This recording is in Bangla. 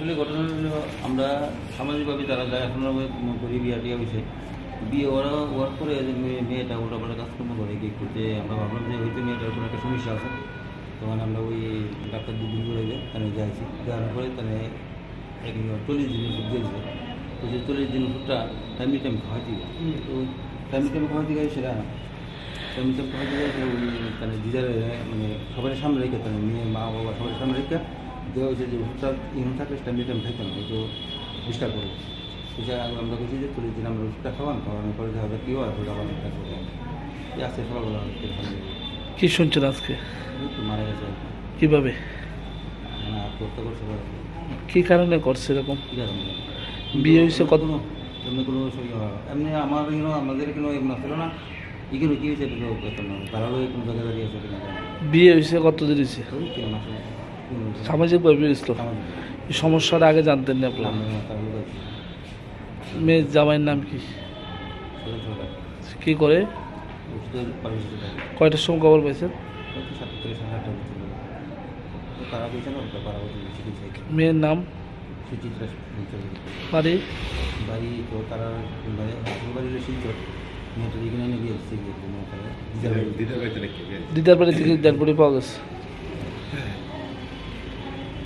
আসলে ঘটনা হলো আমরা সামাজিকভাবে তারা যারা দেখাশোনা করি বিয়া টিয়া হয়েছে বিয়ে ওরা ওয়ার করে মেয়েটা উল্টাপাল্টা কাজকর্ম করে কি করতে আমরা ভাবলাম যে হয়তো মেয়েটার কোনো একটা সমস্যা আছে। তখন আমরা ওই ডাক্তার দুদিন করে তাহলে যাইছি। যাওয়ার পরে তাহলে এক চল্লিশ দিন ওষুধ দিয়েছে। তো যে চল্লিশ দিন ওষুধটা টাইম টাইম খাওয়াইতে তো টাইম টাইম খাওয়াইতে গেছে সেটা টাইমে টাইম খাওয়াইতে গেছে ওই তাহলে দিদারে মানে সবাই সামনে রেখে তাহলে মেয়ে মা বাবা সবাই সামনে রেখে দেওয়া হয়েছে যে ওষুধটা ইউন থাকলে টাইমে টাইম খাইতে না? হয়তো ডিস্টার্ব করবে। হোক আমরা বলছি যে চল্লিশ দিন আমরা ওষুধটা খাওয়ান খাওয়ানোর পরে যায় কী হয় ওটা আবার একটা করব। এই আছে সকালবেলা কি শুনছেন আজকে? মারা গেছে। কীভাবে? আত্মহত্যা করছে কী কারণে করছে এরকম? কী কারণে? বিয়ে হয়েছে কত- কোনো এমনি কোনো এমনি আমার এখানে আমাদের এখানে এমন ছিল না। এখানে কী হয়েছে তারাও কোনো জায়গায় দাঁড়িয়ে আছে কিনা। বিয়ে হয়েছে কত দিন হয়েছে। সামাজিক। এই সমস্যাটা আগে জানতেন না আপনার। মেয়ের জামাইয়ের নাম কি। কি করে। কয়টার সময় খবর পাইছেন মেয়ের নাম? সুচিত্রা বাড়ি? তো তারা মানে শিলচর দিদার বাড়ি। দিদার বাড়ি থেকে বডি পাওয়া গেছে।